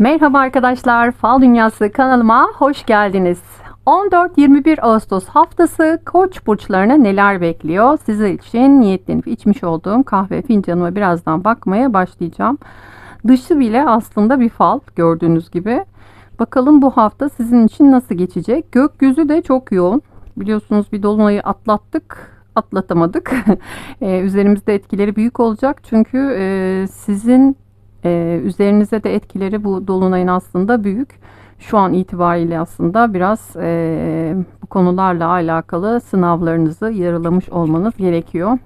Merhaba arkadaşlar, Fal Dünyası kanalıma hoş geldiniz. 14-21 Ağustos haftası Koç burçlarına neler bekliyor? Sizler için niyetlenip içmiş olduğum kahve fincanıma birazdan bakmaya başlayacağım. Dışı bile aslında bir fal gördüğünüz gibi. Bakalım bu hafta sizin için nasıl geçecek? Gökyüzü de çok yoğun. Biliyorsunuz bir dolunayı atlattık atlatamadık. ee, üzerimizde etkileri büyük olacak. Çünkü e, sizin e, üzerinize de etkileri bu dolunayın aslında büyük. Şu an itibariyle aslında biraz e, bu konularla alakalı sınavlarınızı yarılamış olmanız gerekiyor.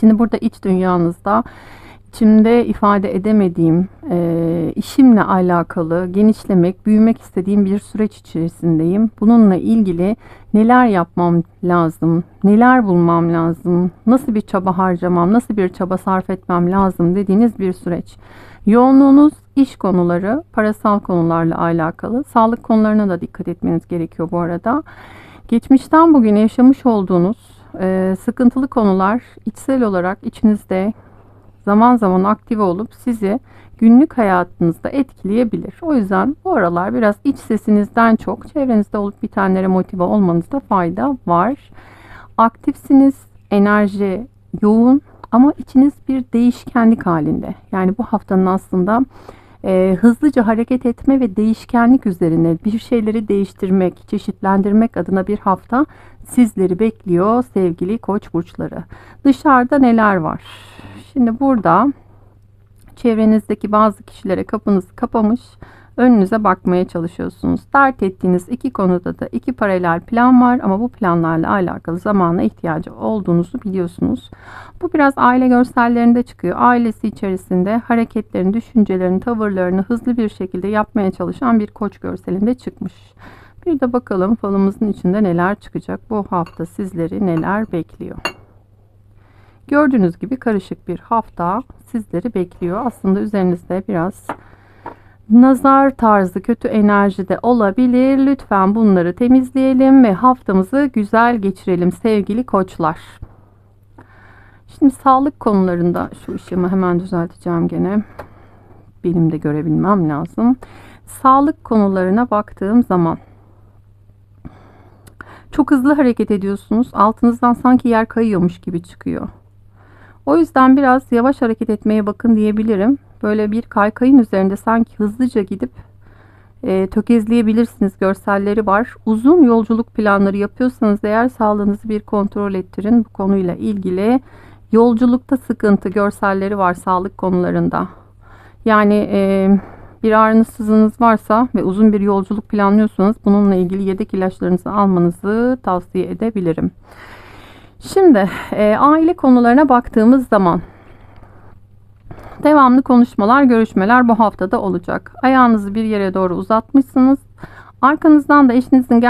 Şimdi burada iç dünyanızda içimde ifade edemediğim, e, işimle alakalı genişlemek, büyümek istediğim bir süreç içerisindeyim. Bununla ilgili neler yapmam lazım, neler bulmam lazım, nasıl bir çaba harcamam, nasıl bir çaba sarf etmem lazım dediğiniz bir süreç. Yoğunluğunuz iş konuları, parasal konularla alakalı, sağlık konularına da dikkat etmeniz gerekiyor bu arada. Geçmişten bugün yaşamış olduğunuz e, sıkıntılı konular içsel olarak içinizde zaman zaman aktive olup sizi günlük hayatınızda etkileyebilir. O yüzden bu aralar biraz iç sesinizden çok çevrenizde olup bitenlere motive olmanızda fayda var. Aktifsiniz, enerji yoğun ama içiniz bir değişkenlik halinde. Yani bu haftanın aslında e, hızlıca hareket etme ve değişkenlik üzerine bir şeyleri değiştirmek, çeşitlendirmek adına bir hafta sizleri bekliyor sevgili koç burçları. Dışarıda neler var? Şimdi burada çevrenizdeki bazı kişilere kapınız kapamış önünüze bakmaya çalışıyorsunuz. Dert ettiğiniz iki konuda da iki paralel plan var ama bu planlarla alakalı zamana ihtiyacı olduğunuzu biliyorsunuz. Bu biraz aile görsellerinde çıkıyor. Ailesi içerisinde hareketlerini, düşüncelerini, tavırlarını hızlı bir şekilde yapmaya çalışan bir koç görselinde çıkmış. Bir de bakalım falımızın içinde neler çıkacak. Bu hafta sizleri neler bekliyor. Gördüğünüz gibi karışık bir hafta sizleri bekliyor. Aslında üzerinizde biraz nazar tarzı kötü enerji de olabilir. Lütfen bunları temizleyelim ve haftamızı güzel geçirelim sevgili koçlar. Şimdi sağlık konularında şu ışığımı hemen düzelteceğim gene. Benim de görebilmem lazım. Sağlık konularına baktığım zaman çok hızlı hareket ediyorsunuz. Altınızdan sanki yer kayıyormuş gibi çıkıyor. O yüzden biraz yavaş hareket etmeye bakın diyebilirim. Böyle bir kaykayın üzerinde sanki hızlıca gidip e, tökezleyebilirsiniz. Görselleri var. Uzun yolculuk planları yapıyorsanız eğer sağlığınızı bir kontrol ettirin. Bu konuyla ilgili yolculukta sıkıntı görselleri var sağlık konularında. Yani e, bir ağrınız varsa ve uzun bir yolculuk planlıyorsanız bununla ilgili yedek ilaçlarınızı almanızı tavsiye edebilirim. Şimdi e, aile konularına baktığımız zaman devamlı konuşmalar, görüşmeler bu haftada olacak. Ayağınızı bir yere doğru uzatmışsınız. Arkanızdan da eşinizin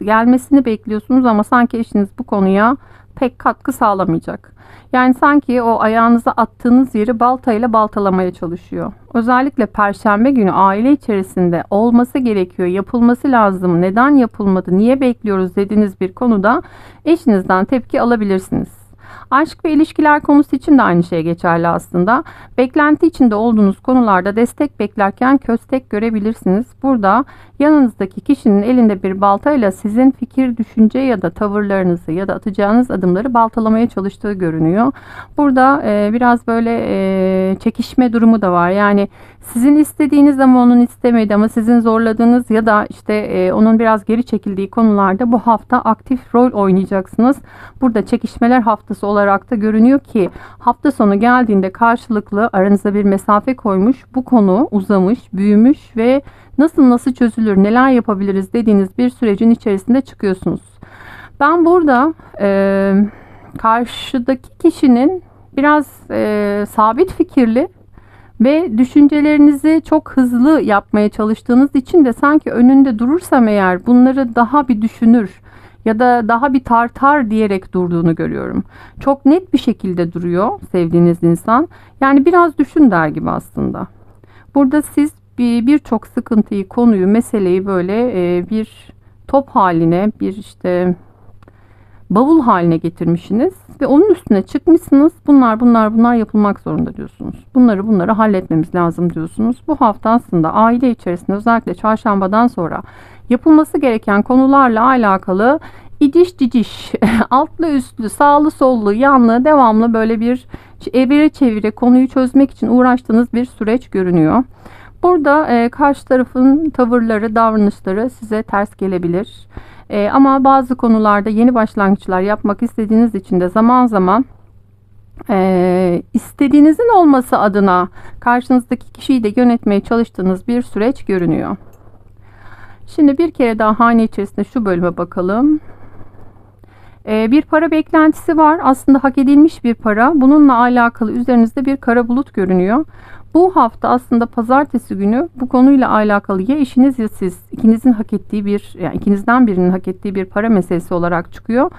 gelmesini bekliyorsunuz ama sanki eşiniz bu konuya pek katkı sağlamayacak. Yani sanki o ayağınıza attığınız yeri baltayla baltalamaya çalışıyor. Özellikle perşembe günü aile içerisinde olması gerekiyor, yapılması lazım, neden yapılmadı, niye bekliyoruz dediğiniz bir konuda eşinizden tepki alabilirsiniz. Aşk ve ilişkiler konusu için de aynı şey geçerli aslında. Beklenti içinde olduğunuz konularda destek beklerken köstek görebilirsiniz. Burada yanınızdaki kişinin elinde bir baltayla sizin fikir, düşünce ya da tavırlarınızı ya da atacağınız adımları baltalamaya çalıştığı görünüyor. Burada e, biraz böyle e, çekişme durumu da var. Yani sizin istediğiniz ama onun istemedi ama sizin zorladığınız ya da işte e, onun biraz geri çekildiği konularda bu hafta aktif rol oynayacaksınız. Burada çekişmeler haftası olarak da görünüyor ki hafta sonu geldiğinde karşılıklı aranıza bir mesafe koymuş. Bu konu uzamış, büyümüş ve nasıl nasıl çözülür, neler yapabiliriz dediğiniz bir sürecin içerisinde çıkıyorsunuz. Ben burada e, karşıdaki kişinin biraz e, sabit fikirli ve düşüncelerinizi çok hızlı yapmaya çalıştığınız için de sanki önünde durursam eğer bunları daha bir düşünür ya da daha bir tartar diyerek durduğunu görüyorum. Çok net bir şekilde duruyor sevdiğiniz insan. Yani biraz düşün der gibi aslında. Burada siz birçok bir sıkıntıyı, konuyu, meseleyi böyle e, bir top haline, bir işte bavul haline getirmişsiniz ve onun üstüne çıkmışsınız. Bunlar bunlar bunlar yapılmak zorunda diyorsunuz. Bunları bunları halletmemiz lazım diyorsunuz. Bu hafta aslında aile içerisinde özellikle çarşambadan sonra yapılması gereken konularla alakalı İdiş ciciş, altlı üstlü, sağlı sollu, yanlı, devamlı böyle bir evire çevire konuyu çözmek için uğraştığınız bir süreç görünüyor. Burada e, karşı tarafın tavırları, davranışları size ters gelebilir. E, ama bazı konularda yeni başlangıçlar yapmak istediğiniz için de zaman zaman e, istediğinizin olması adına karşınızdaki kişiyi de yönetmeye çalıştığınız bir süreç görünüyor. Şimdi bir kere daha hane içerisinde şu bölüme bakalım. Ee, bir para beklentisi var. Aslında hak edilmiş bir para. Bununla alakalı üzerinizde bir kara bulut görünüyor. Bu hafta aslında pazartesi günü bu konuyla alakalı ya eşiniz ya siz ikinizin hak ettiği bir yani ikinizden birinin hak ettiği bir para meselesi olarak çıkıyor.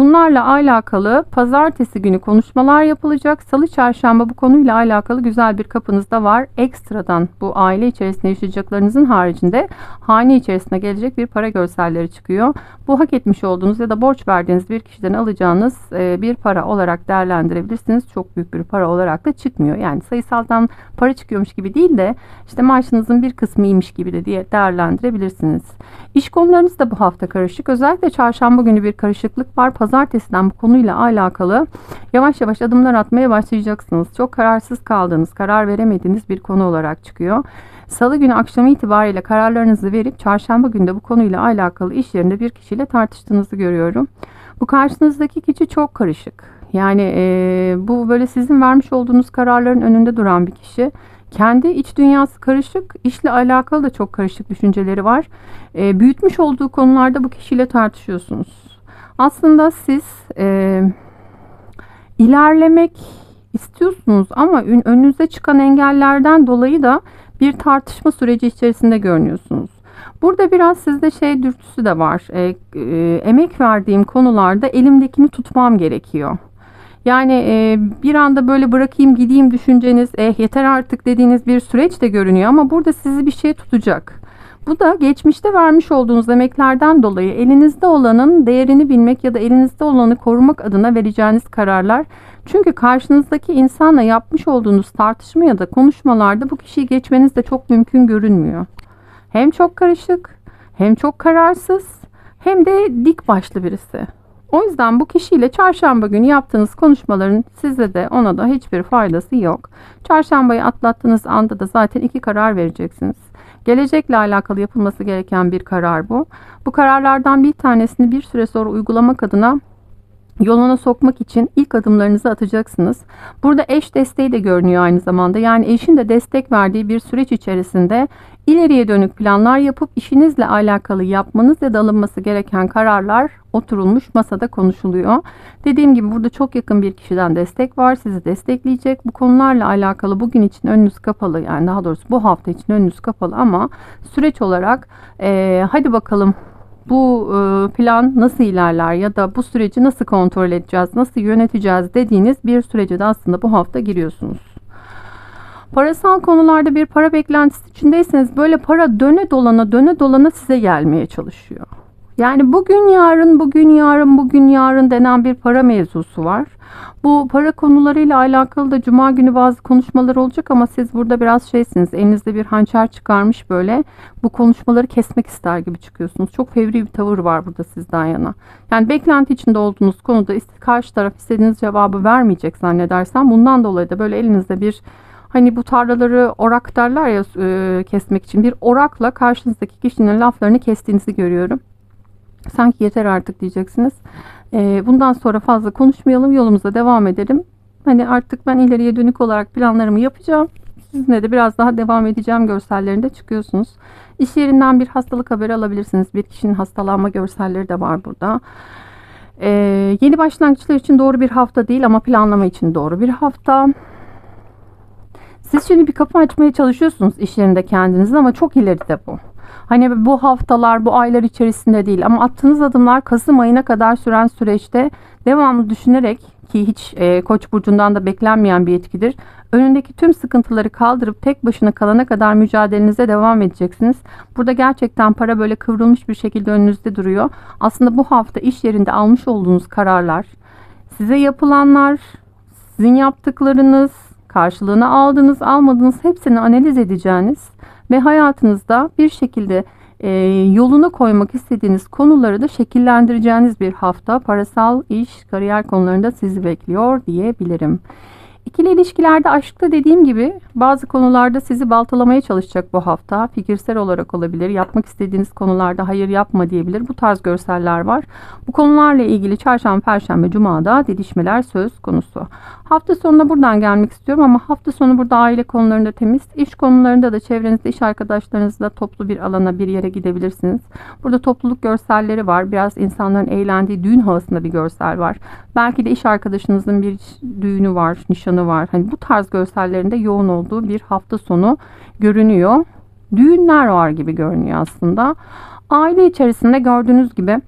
Bunlarla alakalı pazartesi günü konuşmalar yapılacak. Salı çarşamba bu konuyla alakalı güzel bir kapınız da var. Ekstradan bu aile içerisinde yaşayacaklarınızın haricinde hane içerisine gelecek bir para görselleri çıkıyor. Bu hak etmiş olduğunuz ya da borç verdiğiniz bir kişiden alacağınız e, bir para olarak değerlendirebilirsiniz. Çok büyük bir para olarak da çıkmıyor. Yani sayısaldan para çıkıyormuş gibi değil de işte maaşınızın bir kısmıymış gibi de diye değerlendirebilirsiniz. İş konularınız da bu hafta karışık. Özellikle çarşamba günü bir karışıklık var. Pazartesiden bu konuyla alakalı yavaş yavaş adımlar atmaya başlayacaksınız. Çok kararsız kaldığınız, karar veremediğiniz bir konu olarak çıkıyor. Salı günü akşamı itibariyle kararlarınızı verip çarşamba günde bu konuyla alakalı iş yerinde bir kişiyle tartıştığınızı görüyorum. Bu karşınızdaki kişi çok karışık. Yani e, bu böyle sizin vermiş olduğunuz kararların önünde duran bir kişi. Kendi iç dünyası karışık, işle alakalı da çok karışık düşünceleri var. E, büyütmüş olduğu konularda bu kişiyle tartışıyorsunuz. Aslında siz e, ilerlemek istiyorsunuz ama önünüze çıkan engellerden dolayı da bir tartışma süreci içerisinde görünüyorsunuz. Burada biraz sizde şey dürtüsü de var. E, e, emek verdiğim konularda elimdekini tutmam gerekiyor. Yani e, bir anda böyle bırakayım gideyim düşünceniz eh yeter artık dediğiniz bir süreç de görünüyor ama burada sizi bir şey tutacak. Bu da geçmişte vermiş olduğunuz emeklerden dolayı elinizde olanın değerini bilmek ya da elinizde olanı korumak adına vereceğiniz kararlar. Çünkü karşınızdaki insanla yapmış olduğunuz tartışma ya da konuşmalarda bu kişiyi geçmeniz de çok mümkün görünmüyor. Hem çok karışık, hem çok kararsız, hem de dik başlı birisi. O yüzden bu kişiyle çarşamba günü yaptığınız konuşmaların size de ona da hiçbir faydası yok. Çarşambayı atlattığınız anda da zaten iki karar vereceksiniz. Gelecekle alakalı yapılması gereken bir karar bu. Bu kararlardan bir tanesini bir süre sonra uygulamak adına yoluna sokmak için ilk adımlarınızı atacaksınız. Burada eş desteği de görünüyor aynı zamanda. Yani eşin de destek verdiği bir süreç içerisinde ileriye dönük planlar yapıp işinizle alakalı yapmanız ya da alınması gereken kararlar oturulmuş masada konuşuluyor. Dediğim gibi burada çok yakın bir kişiden destek var. Sizi destekleyecek. Bu konularla alakalı bugün için önünüz kapalı. Yani daha doğrusu bu hafta için önünüz kapalı ama süreç olarak e, hadi bakalım bu e, plan nasıl ilerler ya da bu süreci nasıl kontrol edeceğiz, nasıl yöneteceğiz dediğiniz bir sürece de aslında bu hafta giriyorsunuz. Parasal konularda bir para beklentisi içindeyseniz böyle para döne dolana döne dolana size gelmeye çalışıyor. Yani bugün yarın, bugün yarın, bugün yarın denen bir para mevzusu var. Bu para konularıyla alakalı da cuma günü bazı konuşmalar olacak ama siz burada biraz şeysiniz. Elinizde bir hançer çıkarmış böyle bu konuşmaları kesmek ister gibi çıkıyorsunuz. Çok fevri bir tavır var burada sizden yana. Yani beklenti içinde olduğunuz konuda karşı taraf istediğiniz cevabı vermeyecek zannedersem bundan dolayı da böyle elinizde bir Hani bu tarlaları orak derler ya e, kesmek için bir orakla karşınızdaki kişinin laflarını kestiğinizi görüyorum. Sanki yeter artık diyeceksiniz. E, bundan sonra fazla konuşmayalım yolumuza devam edelim. Hani artık ben ileriye dönük olarak planlarımı yapacağım. Sizinle de biraz daha devam edeceğim görsellerinde çıkıyorsunuz. İş yerinden bir hastalık haberi alabilirsiniz. Bir kişinin hastalanma görselleri de var burada. Ee, yeni başlangıçlar için doğru bir hafta değil ama planlama için doğru bir hafta. Siz şimdi bir kapı açmaya çalışıyorsunuz iş yerinde kendinizin ama çok ileride bu. Hani bu haftalar, bu aylar içerisinde değil ama attığınız adımlar Kasım ayına kadar süren süreçte devamlı düşünerek ki hiç e, Koç burcundan da beklenmeyen bir etkidir. Önündeki tüm sıkıntıları kaldırıp tek başına kalana kadar mücadelenize devam edeceksiniz. Burada gerçekten para böyle kıvrılmış bir şekilde önünüzde duruyor. Aslında bu hafta iş yerinde almış olduğunuz kararlar, size yapılanlar, sizin yaptıklarınız, karşılığını aldığınız, almadığınız hepsini analiz edeceğiniz ve hayatınızda bir şekilde e, yoluna koymak istediğiniz konuları da şekillendireceğiniz bir hafta parasal, iş, kariyer konularında sizi bekliyor diyebilirim. İkili ilişkilerde aşkta dediğim gibi bazı konularda sizi baltalamaya çalışacak bu hafta. Fikirsel olarak olabilir. Yapmak istediğiniz konularda hayır yapma diyebilir. Bu tarz görseller var. Bu konularla ilgili çarşamba, perşembe, cumada didişmeler söz konusu. Hafta sonuna buradan gelmek istiyorum ama hafta sonu burada aile konularında temiz. İş konularında da çevrenizde iş arkadaşlarınızla toplu bir alana bir yere gidebilirsiniz. Burada topluluk görselleri var. Biraz insanların eğlendiği düğün havasında bir görsel var. Belki de iş arkadaşınızın bir düğünü var, nişanı var. Hani bu tarz görsellerinde yoğun olduğu bir hafta sonu görünüyor. Düğünler var gibi görünüyor aslında. Aile içerisinde gördüğünüz gibi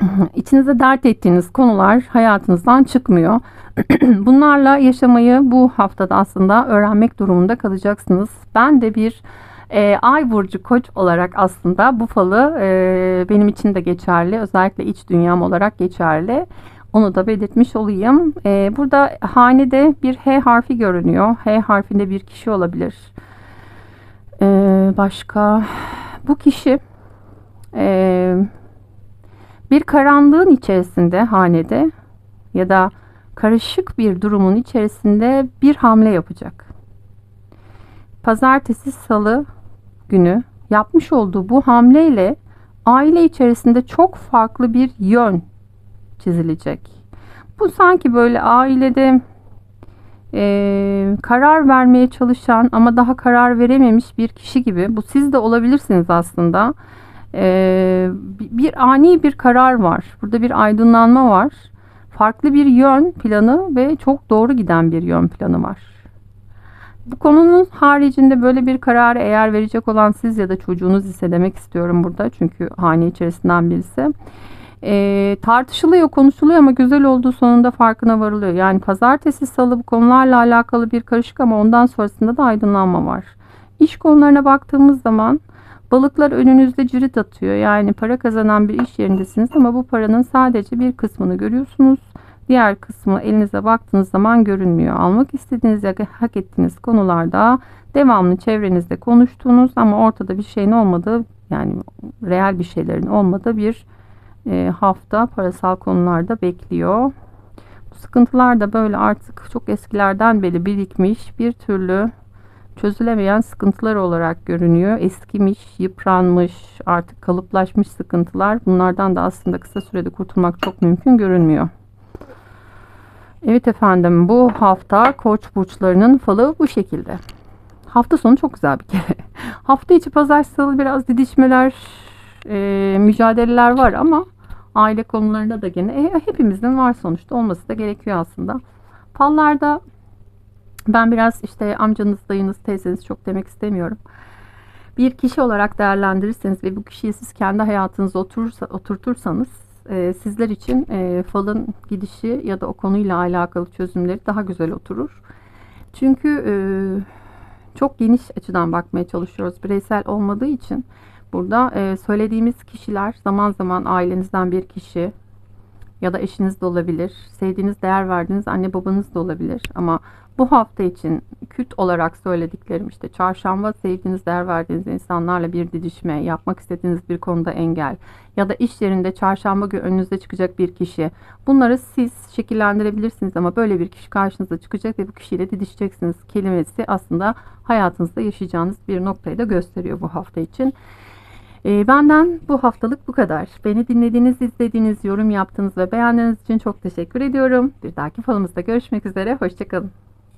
içinize dert ettiğiniz konular hayatınızdan çıkmıyor. Bunlarla yaşamayı bu haftada aslında öğrenmek durumunda kalacaksınız. Ben de bir e, ay burcu koç olarak aslında bu falı e, benim için de geçerli. Özellikle iç dünyam olarak geçerli. Onu da belirtmiş olayım. E, burada hanede bir H harfi görünüyor. H harfinde bir kişi olabilir. E, başka bu kişi e, bir karanlığın içerisinde hanede ya da karışık bir durumun içerisinde bir hamle yapacak. Pazartesi, salı günü yapmış olduğu bu hamleyle aile içerisinde çok farklı bir yön çizilecek. Bu sanki böyle ailede e, karar vermeye çalışan ama daha karar verememiş bir kişi gibi. Bu siz de olabilirsiniz aslında. E, bir ani bir karar var. Burada bir aydınlanma var. Farklı bir yön planı ve çok doğru giden bir yön planı var. Bu konunun haricinde böyle bir kararı eğer verecek olan siz ya da çocuğunuz ise demek istiyorum burada. Çünkü hane içerisinden birisi. E, tartışılıyor, konuşuluyor ama güzel olduğu sonunda farkına varılıyor. Yani pazartesi, salı bu konularla alakalı bir karışık ama ondan sonrasında da aydınlanma var. İş konularına baktığımız zaman balıklar önünüzde cirit atıyor. Yani para kazanan bir iş yerindesiniz ama bu paranın sadece bir kısmını görüyorsunuz. Diğer kısmı elinize baktığınız zaman görünmüyor. Almak istediğiniz ya hak ettiğiniz konularda devamlı çevrenizde konuştuğunuz ama ortada bir şeyin olmadığı yani reel bir şeylerin olmadığı bir hafta parasal konularda bekliyor. Bu sıkıntılar da böyle artık çok eskilerden beri birikmiş bir türlü çözülemeyen sıkıntılar olarak görünüyor. Eskimiş, yıpranmış, artık kalıplaşmış sıkıntılar. Bunlardan da aslında kısa sürede kurtulmak çok mümkün görünmüyor. Evet efendim bu hafta koç burçlarının falı bu şekilde. Hafta sonu çok güzel bir kere. hafta içi pazar salı biraz didişmeler, e, mücadeleler var ama aile konularında da gene e, hepimizin var sonuçta olması da gerekiyor aslında. Fallarda ben biraz işte amcanız, dayınız, teyzeniz çok demek istemiyorum. Bir kişi olarak değerlendirirseniz ve bu kişiyi siz kendi hayatınıza oturursa, oturtursanız e, sizler için e, falın gidişi ya da o konuyla alakalı çözümleri daha güzel oturur. Çünkü e, çok geniş açıdan bakmaya çalışıyoruz. Bireysel olmadığı için burada e, söylediğimiz kişiler zaman zaman ailenizden bir kişi ya da eşiniz de olabilir. Sevdiğiniz, değer verdiğiniz anne babanız da olabilir. Ama bu hafta için küt olarak söylediklerim işte çarşamba sevdiğiniz, değer verdiğiniz insanlarla bir didişme, yapmak istediğiniz bir konuda engel ya da iş yerinde çarşamba günü önünüze çıkacak bir kişi. Bunları siz şekillendirebilirsiniz ama böyle bir kişi karşınıza çıkacak ve bu kişiyle didişeceksiniz kelimesi aslında hayatınızda yaşayacağınız bir noktayı da gösteriyor bu hafta için. E, benden bu haftalık bu kadar. Beni dinlediğiniz, izlediğiniz, yorum yaptığınız ve beğendiğiniz için çok teşekkür ediyorum. Bir dahaki falımızda görüşmek üzere. Hoşçakalın.